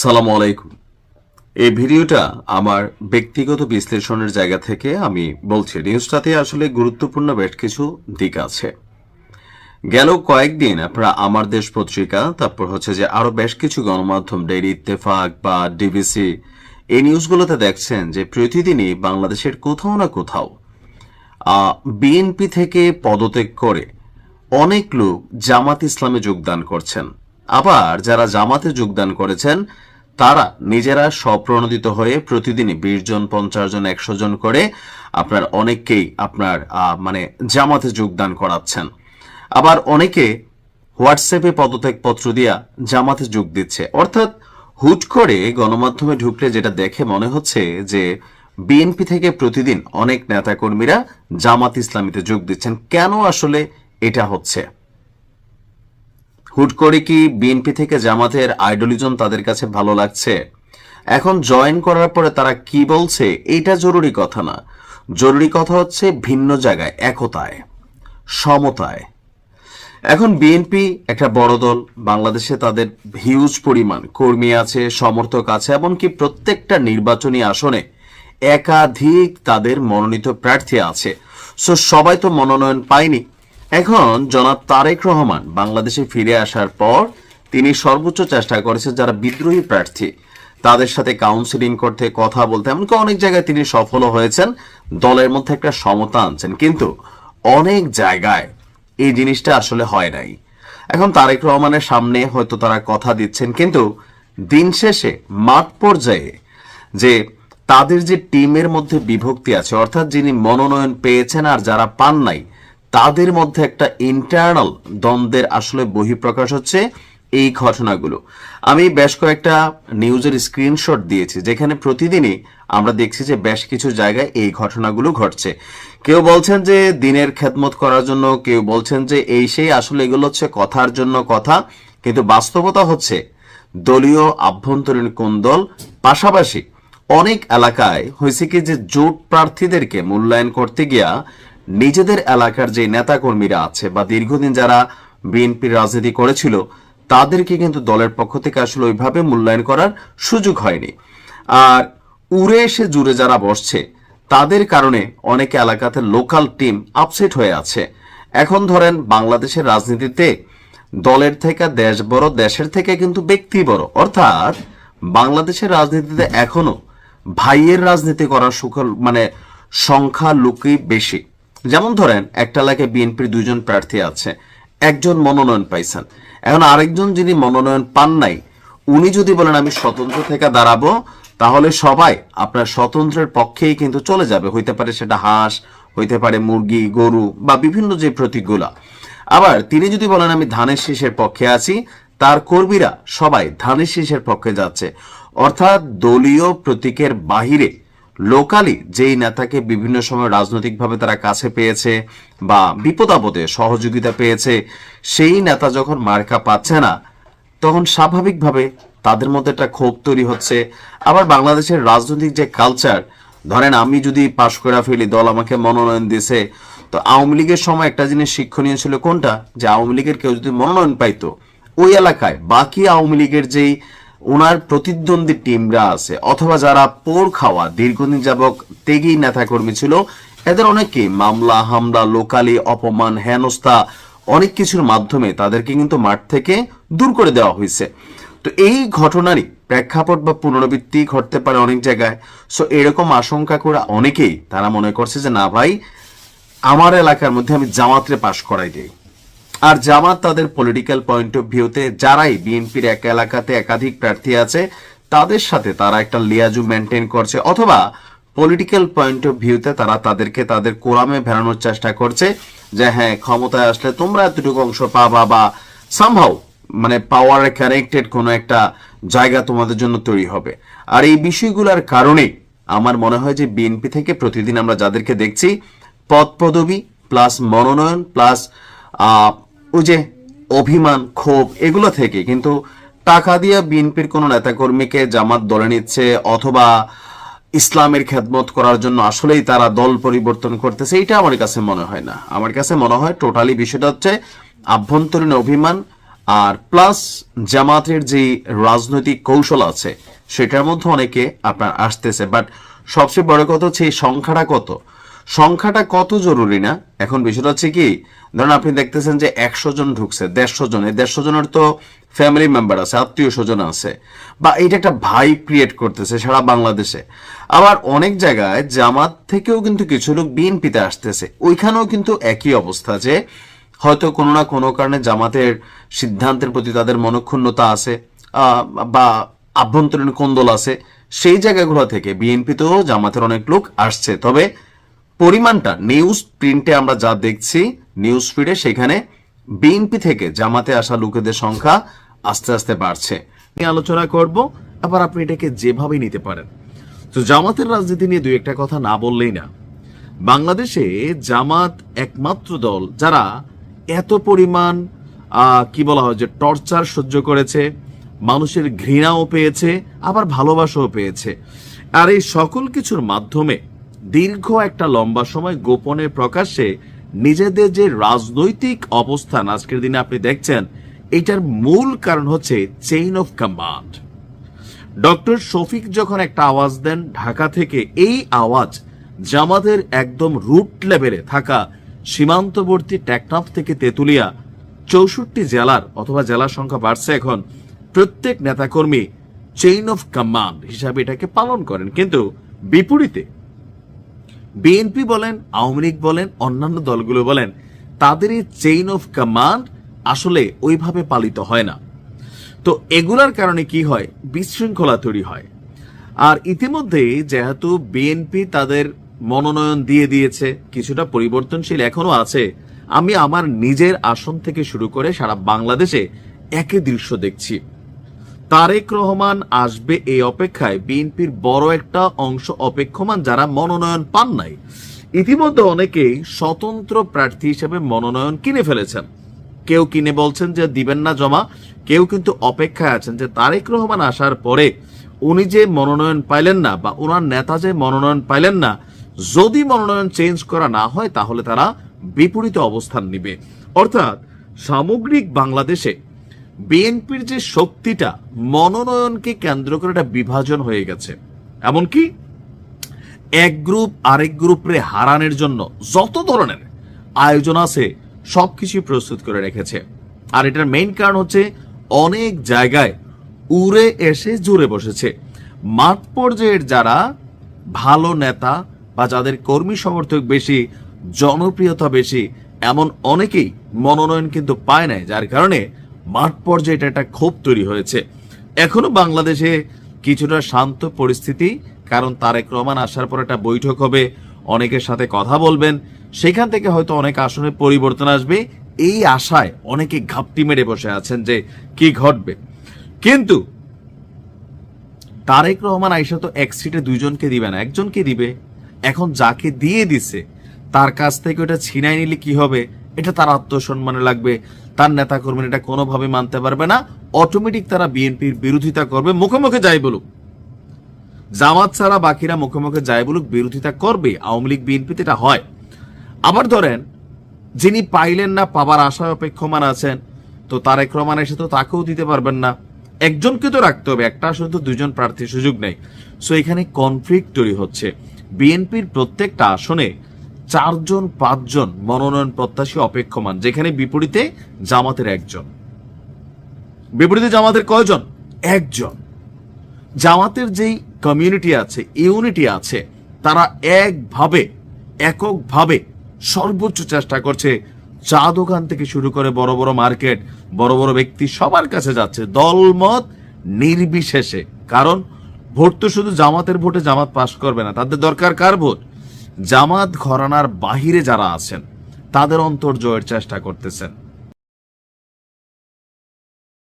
সালাম আলাইকুম। এই ভিডিওটা আমার ব্যক্তিগত বিশ্লেষণের জায়গা থেকে আমি বলছি, নিউজটাতে আসলে গুরুত্বপূর্ণ বেশ কিছু দিক আছে। গেল কয়েকদিন আপনারা আমার দেশ পত্রিকা, তারপর হচ্ছে যে আরও বেশ কিছু গণমাধ্যম ডেইলি ইত্তেফাক বা ডিবিসি এই নিউজগুলোতে দেখছেন যে প্রতিদিনই বাংলাদেশের কোথাও না কোথাও বিএনপি থেকে পদত্যাগ করে অনেক লোক জামাত ইসলামে যোগদান করছেন। আবার যারা জামাতে যোগদান করেছেন, তারা নিজেরা স্বপ্রণোদিত হয়ে প্রতিদিনই বিশ জন, পঞ্চাশ জন, একশো জন করে আপনার অনেককেই আপনার মানে জামাতে যোগদান করাচ্ছেন। আবার অনেকে হোয়াটসঅ্যাপে পদত্যাগ পত্র দিয়া জামাতে যোগ দিচ্ছে। অর্থাৎ হুট করে গণমাধ্যমে ঢুকলে যেটা দেখে মনে হচ্ছে যে বিএনপি থেকে প্রতিদিন অনেক নেতাকর্মীরা জামাত ইসলামীতে যোগ দিচ্ছেন। কেন আসলে এটা হচ্ছে? হুট করে কি বিএনপি থেকে জামাতের আইডলিজম তাদের কাছে ভালো লাগছে? এখন জয়েন করার পরে তারা কি বলছে? এইটা জরুরি কথা না। জরুরি কথা হচ্ছে ভিন্ন জায়গায়, একতায়, সমতায়। এখন বিএনপি একটা বড় দল, বাংলাদেশে তাদের হিউজ পরিমাণ কর্মী আছে, সমর্থক আছে, এমনকি প্রত্যেকটা নির্বাচনী আসনে একাধিক তাদের মনোনীত প্রার্থী আছে। সো সবাই তো মনোনয়ন পায়নি। এখন জনাব তারেক রহমান বাংলাদেশে ফিরে আসার পর তিনি সর্বোচ্চ চেষ্টা করেছেন যারা বিদ্রোহী প্রার্থী, তাদের সাথে কাউন্সিলিং করতে, কথা বলতে, এমনকি অনেক জায়গায় তিনি সফল হয়েছেন, দলের মধ্যে একটা সমতা আনছেন। কিন্তু অনেক জায়গায় এই জিনিসটা আসলে হয় নাই। এখন তারেক রহমানের সামনে হয়তো তারা কথা দিচ্ছেন, কিন্তু দিন শেষে, মাঠ পর্যায়ে যে তাদের যে টিমের মধ্যে বিভক্তি আছে, অর্থাৎ যিনি মনোনয়ন পেয়েছেন আর যারা পান নাই তাদের মধ্যে একটা ইন্টারনাল দ্বন্দ্বের আসলে বহিঃপ্রকাশ হচ্ছে এই ঘটনাগুলো। আমি বেশ কয়েকটা নিউজের স্ক্রিনশট দিয়েছি, যেখানে প্রতিদিনই আমরা দেখছি যে বেশ কিছু জায়গায় এই ঘটনাগুলো ঘটছে। কেউ বলছেন যে দিনের খেদমত করার জন্য, কেউ বলছেন যে এই সেই আসলে এগুলো হচ্ছে কথার জন্য কথা, কিন্তু বাস্তবতা হচ্ছে দলীয় আভ্যন্তরীণ কোন্দল পাশাপাশি অনেক এলাকায় হয়েছে কি যে জোট প্রার্থীদেরকে মূল্যায়ন করতে গিয়া নিজেদের এলাকার যে নেতাকর্মীরা আছে বা দীর্ঘদিন যারা বিএনপির রাজনীতি করেছিল, তাদেরকে কিন্তু দলের পক্ষ থেকে আসলে ওইভাবে মূল্যায়ন করার সুযোগ হয়নি। আর উড়ে এসে জুড়ে যারা বসছে, তাদের কারণে অনেক এলাকাতে লোকাল টিম আপসেট হয়ে আছে। এখন ধরেন বাংলাদেশের রাজনীতিতে দলের থেকে দেশ বড়, দেশের থেকে কিন্তু ব্যক্তি বড়। অর্থাৎ বাংলাদেশের রাজনীতিতে এখনও ভাইয়ের রাজনীতি করার সুখল মানে সংখ্যা লোকই বেশি। যেমন ধরেন, একটা এলাকায় বিএনপির দুইজন প্রার্থী আছে, একজন মনোনয়ন পাইছেন। এখন আরেকজন যিনি মনোনয়ন পান নাই, উনি যদি বলেন, আমি স্বতন্ত্র থেকে দাঁড়াবো তাহলে সবাই আপনার স্বতন্ত্রের পক্ষেই কিন্তু চলে যাবে। হইতে পারে সেটা হাঁস, হইতে পারে মুরগি, গরু বা বিভিন্ন যে প্রতীকগুলা। আবার তিনি যদি বলেন, আমি ধানের শীষের পক্ষে আছি তার কর্মীরা সবাই ধানের শীষের পক্ষে যাচ্ছে। অর্থাৎ দলীয় প্রতীকের বাহিরে লোকালি যেই নেতাকে বিভিন্ন সময় রাজনৈতিকভাবে তারা কাছে পেয়েছে বা বিপদ আপদে সহযোগিতা পেয়েছে, সেই নেতা যখন মার্কা পাচ্ছে না, তখন স্বাভাবিকভাবে তাদের মধ্যে একটা ক্ষোভ তৈরি হচ্ছে। আবার বাংলাদেশের রাজনৈতিক যে কালচার ধরেন আমি যদি পাশ করে ফেলি, দল আমাকে মনোনয়ন দিয়েছে, তো আওয়ামী লীগের সময় একটা জিনিস শিক্ষণীয় ছিল কোনটা? যে আওয়ামী লীগের কেউ যদি মনোনয়ন পাইতো, ওই এলাকায় বাকি আওয়ামী লীগের যেই ওনার প্রতিদ্বন্দ্বী টিমরা আছে, অথবা যারা পোর খাওয়া, দীর্ঘদিন যাবক তেগেই নেতাকর্মী ছিল, এদের অনেকেই মামলা, হামলা, লোকালি, অপমান, হেনস্থা, অনেক কিছুর মাধ্যমে তাদেরকে কিন্তু মাঠ থেকে দূর করে দেওয়া হয়েছে। তো এই ঘটনারই প্রেক্ষাপট বা পুনরাবৃত্তি ঘটতে পারে অনেক জায়গায়। সো এরকম আশঙ্কা করে অনেকেই তারা মনে করছে যে, না ভাই, আমার এলাকার মধ্যে আমি জামাতরে পাশ করাই দেই। আর জামাত তাদের পলিটিক্যাল পয়েন্ট অফ ভিউতে যারাই বিএনপির এক এলাকাতে একাধিক প্রার্থী আছে, তাদের সাথে তারা একটা লিয়াজু মেনটেন করছে, অথবা পলিটিক্যাল পয়েন্ট অফ ভিউতে তারা তাদেরকে তাদের কোরামে ভেড়ানোর চেষ্টা করছে যে হ্যাঁ ক্ষমতায় আসলে তোমরা এতটুকু অংশ পাবা বা সামহাও মানে পাওয়ারে কানেক্টেড কোনো একটা জায়গা তোমাদের জন্য তৈরি হবে। আর এই বিষয়গুলোর কারণে আমার মনে হয় যে বিএনপি থেকে প্রতিদিন আমরা যাদেরকে দেখছি পদ পদবি প্লাস মনোনয়ন প্লাস ওই যে অভিমান, ক্ষোভ, এগুলো থেকে কিন্তু টাকা দিয়ে বিএনপির কোনো নেতাকর্মীকে জামাত দলে নিচ্ছে অথবা ইসলামের খেদমত করার জন্য আসলেই তারা দল পরিবর্তন করতেছে এটা আমার কাছে মনে হয় না। আমার কাছে মনে হয় টোটালি বিষয়টা হচ্ছে আভ্যন্তরীণ অভিমান আর প্লাস জামাতের যে রাজনৈতিক কৌশল আছে, সেটার মধ্যে অনেকে আপনার আসতেছে। বাট সবচেয়ে বড় কথা হচ্ছে এই সংখ্যাটা কত? সংখ্যাটা কত জরুরি না? এখন বিষয়টা হচ্ছে কি, ধরুন আপনি দেখতেছেন যে একশো জন ঢুকছে, দেড়শো জন। এই দেড়শো জনের তো ফ্যামিলি মেম্বার আছে আত্মীয় স্বজন আছে। বা এটা একটা ভাই ক্রিয়েট করতেছে সারা বাংলাদেশে। আবার অনেক জায়গায় জামাত থেকেও কিন্তু কিছু লোক বিএনপিতে আসতেছে। ওইখানেও কিন্তু একই অবস্থা যে হয়তো কোনো না কোনো কারণে জামাতের সিদ্ধান্তের প্রতি তাদের মনক্ষুণ্ণতা আছে বা আভ্যন্তরীণ কোন্দল আছে। সেই জায়গাগুলো থেকে বিএনপিতেও জামাতের অনেক লোক আসছে। তবে পরিমাণটা নিউজ প্রিন্টে আমরা যা দেখছি নিউজ ফিডে সেখানে বিএনপি থেকে জামাতে আসা লোকেদের সংখ্যা আস্তে আস্তে বাড়ছে। নিয়ে আলোচনা করব, আবার আপনি এটাকে যেভাবে নিতে পারেন। তো জামাতের রাজনীতি নিয়ে দুই একটা কথা না বললেই না। বাংলাদেশে জামাত একমাত্র দল যারা এত পরিমাণ কি বলা হয় যে টর্চার সহ্য করেছে, মানুষের ঘৃণাও পেয়েছে, আবার ভালোবাসাও পেয়েছে। আর এই সকল কিছুর মাধ্যমে দীর্ঘ একটা লম্বা সময় গোপনে প্রকাশ্যে নিজেদের যে রাজনৈতিক অবস্থান আজকের দিনে আপনি দেখছেন, এটার মূল কারণ হচ্ছে chain of command doctor Shafiq যখন একটা আওয়াজ দেন ঢাকা থেকে, এই আওয়াজ জামাতের একদম রুট লেভেলে থাকা সীমান্তবর্তী টেকনাফ থেকে তেতুলিয়া, চৌষট্টি জেলার অথবা জেলার সংখ্যা বাড়ছে এখন, প্রত্যেক নেতাকর্মী চেইন অফ কমান্ড হিসাবে এটাকে পালন করেন। কিন্তু বিপরীতে বিএনপি বলেন, আওয়ামী লীগ বলেন, অন্যান্য দলগুলো বলেন, তাদের এই চেইন অফ কমান্ড আসলে ওইভাবে পালিত হয় না। তো এগুলার কারণে কি হয়? বিশৃঙ্খলা তৈরি হয়। আর ইতিমধ্যে যেহেতু বিএনপি তাদের মনোনয়ন দিয়ে দিয়েছে, কিছুটা পরিবর্তনশীল এখনও আছে, আমি আমার নিজের আসন থেকে শুরু করে সারা বাংলাদেশে একই দৃশ্য দেখছি। তারেক রহমান আসবে এই অপেক্ষায়। বিএনপির বড় একটা অংশ অপেক্ষমান যারা মনোনয়ন পান নাই। ইতিমধ্যে অনেকেই স্বতন্ত্র প্রার্থী হিসেবে মনোনয়ন কিনে ফেলেছেন। কেউ কিনে বলছেন যে দিবেন না জমা, কেউ কিন্তু অপেক্ষায় আছেন যে তারেক রহমান আসার পরে উনি যে মনোনয়ন পাইলেন না বা ওনার নেতা যে মনোনয়ন পাইলেন না, যদি মনোনয়ন চেঞ্জ করা না হয় তাহলে তারা বিপরীত অবস্থান নিবে। অর্থাৎ সামগ্রিক বাংলাদেশে বিএনপির যে শক্তিটা, মনোনয়নকে কেন্দ্র করে একটা বিভাজন হয়ে গেছে। এমনকি এক গ্রুপ আরেক গ্রুপরে হারানোর জন্য যত ধরনের আয়োজন আছে সবকিছু প্রস্তুত করে রেখেছে। আর এটার মেইন কারণ হচ্ছে অনেক জায়গায় উড়ে এসে জুড়ে বসেছে। মাঠ পর্যায়ের যারা ভালো নেতা বা যাদের কর্মী সমর্থক বেশি, জনপ্রিয়তা বেশি, এমন অনেকেই মনোনয়ন কিন্তু পায় নাই, যার কারণে মাঠ পর্যায়ে এটা একটা ক্ষোভ তৈরি হয়েছে। এখনও বাংলাদেশে কিছুটা শান্ত পরিস্থিতি, কারণ তারেক রহমান আসার পর একটা বৈঠক হবে, অনেকের সাথে কথা বলবেন, সেখান থেকে হয়তো অনেক আসনে পরিবর্তন আসবে। এই আশায় অনেকে ঘাপটি মেরে বসে আছেন যে কি ঘটবে। কিন্তু তারেক রহমান আইসা তো এক সিটে দুইজনকে দিবে না, একজনকে দিবে। এখন যাকে দিয়ে দিছে, তার কাছ থেকে ওটা ছিনাই নিলে কি হবে? এটা তার আত্মসম্মানে লাগবে। তার নেতা কর্মীরা এটা কোনোভাবে মানতে পারবে না। অটোমেটিক তারা বিএনপির বিরোধিতা করবে, মুখে মুখে যাই বলুক। জামাত ছাড়া বাকিরা মুখে মুখে যায় বলুক, বিরোধিতা করবে। আওয়ামী লীগ, বিএনপিতে এটা হয়। আবার ধরেন, যিনি পাইলেন না, পাবার আশায় অপেক্ষমান আছেন, তো তারেক রহমান এসে তো তাকেও দিতে পারবেন না। একজনকে তো রাখতে হবে, একটা আসলে তো দুজন প্রার্থীর সুযোগ নেই। সো এখানে কনফ্লিক্ট তৈরি হচ্ছে। বিএনপির প্রত্যেকটা আসনে চারজন, পাঁচজন মনোনয়ন প্রত্যাশী অপেক্ষমান, যেখানে বিপরীতে জামাতের একজন। বিপরীতে জামাতের কয়জন? একজন। জামাতের যেই কমিউনিটি আছে ইউনিটি আছে, তারা একভাবে, এককভাবে সর্বোচ্চ চেষ্টা করছে চা দোকান থেকে শুরু করে বড় বড় মার্কেট, বড় বড় ব্যক্তি সবার কাছে যাচ্ছে, দলমত নির্বিশেষে। কারণ ভোট তো শুধু জামাতের ভোটে জামাত পাশ করবে না, তাদের দরকার কার ভোট? জামাত ঘরানার বাহিরে যারা আছেন তাদের অন্তর জয়ের চেষ্টা করতেছেন।